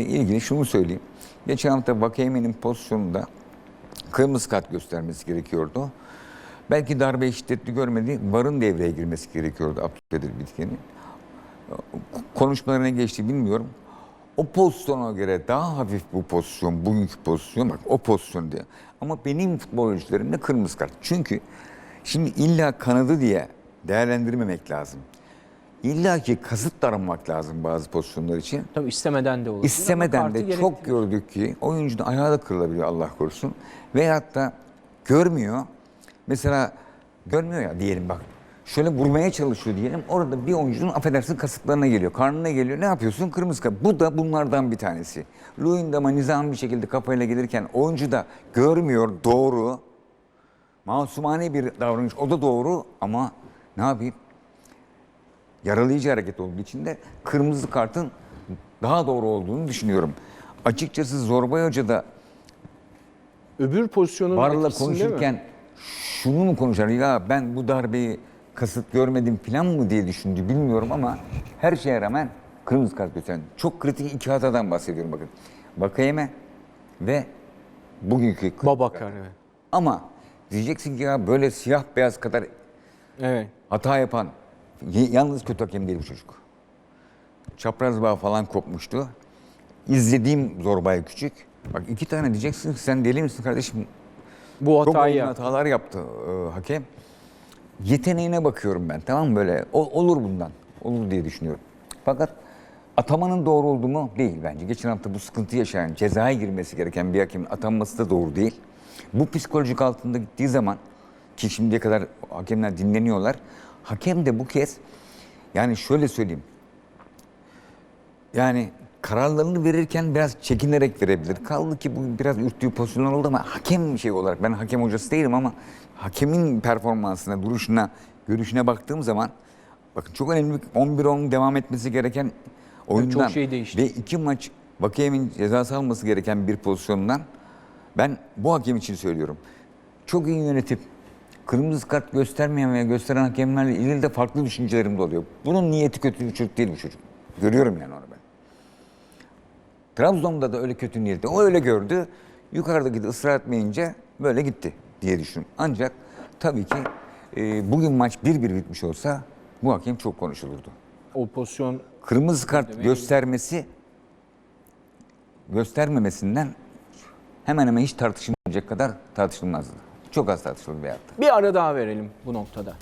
ilgili şunu söyleyeyim. Geçen hafta Vakeyeme'nin pozisyonunda kırmızı kart göstermesi gerekiyordu. Belki darbe şiddetli görmedi. VAR'ın devreye girmesi gerekiyordu Abdülkadir Bitken'in. Konuşmalarına geçti bilmiyorum. O pozisyona göre daha hafif bu pozisyon, bugünkü pozisyon bak o pozisyon diye. Ama benim futbol oyuncularımda kırmızı kart. Çünkü şimdi illa kanadı diye değerlendirmemek lazım. İlla ki kasıt aramak lazım bazı pozisyonlar için. Tabii istemeden de olur. İstemeden de çok gördük ki oyuncunun ayağı da kırılabiliyor Allah korusun. Veyahut da görmüyor. Mesela görmüyor ya diyelim bak. Şöyle vurmaya çalışıyor diyelim. Orada bir oyuncunun affedersin kasıklarına geliyor. Karnına geliyor. Ne yapıyorsun? Kırmızı kart. Bu da bunlardan bir tanesi. Luyendam'a nizam bir şekilde kafayla gelirken oyuncu da görmüyor. Doğru. Masumane bir davranış. O da doğru ama ne yapayım? Yaralayıcı hareket olduğu için de kırmızı kartın daha doğru olduğunu düşünüyorum. Açıkçası Zorbay Hoca da Öbür pozisyonun Barla etkisinde mi? konuşurken şunu mu konuşar ya ben bu darbeyi kasıt görmedim falan mı diye düşündü bilmiyorum ama her şeye rağmen kırmızı kart gösteren çok kritik iki hatadan bahsediyorum bakın. Bakayeme ve bugünkü Babakar evet. Ama diyeceksin ki ya böyle siyah beyaz kadar Evet. Hata yapan, yalnız kötü hakem değil bu çocuk. Çapraz bağ falan kopmuştu. İzlediğim Zorbay Küçük. Bak iki tane diyeceksin sen deli misin kardeşim? Bu Çok hatayı oyun yaptı. hatalar yaptı e, hakem. Yeteneğine bakıyorum ben tamam mı böyle? O- olur bundan. Olur diye düşünüyorum. Fakat atamanın doğru olduğu mu? Değil bence. Geçen hafta bu sıkıntı yaşayan, cezaya girmesi gereken bir hakemin atanması da doğru değil. Bu psikolojik altında gittiği zaman ki şimdiye kadar hakemler dinleniyorlar. Hakem de bu kez yani şöyle söyleyeyim. Yani kararlarını verirken biraz çekinerek verebilir. Kaldı ki bu biraz ürktüğü pozisyonlar oldu ama hakem şey olarak ben hakem hocası değilim ama hakemin performansına, duruşuna, görüşüne baktığım zaman bakın çok önemli bir 11-10 devam etmesi gereken oyundan şey değişti. ve iki maç Vakiye'nin cezası alması gereken bir pozisyondan ben bu hakem için söylüyorum. Çok iyi yönetip kırmızı kart göstermeyen veya gösteren hakemlerle ilgili de farklı düşüncelerim de oluyor. Bunun niyeti kötü bir çocuk değil bu çocuk. Görüyorum yani onu ben. Trabzon'da da öyle kötü niyeti. O öyle gördü. Yukarıdaki de ısrar etmeyince böyle gitti diye düşünüyorum. Ancak tabii ki e, bugün maç 1-1 bitmiş olsa bu hakem çok konuşulurdu. O pozisyon Kırmızı kart göstermesi göstermemesinden hemen hemen hiç tartışılmayacak kadar tartışılmazdı. Çok az tartışıldı veyahut da. bir ara daha verelim bu noktada.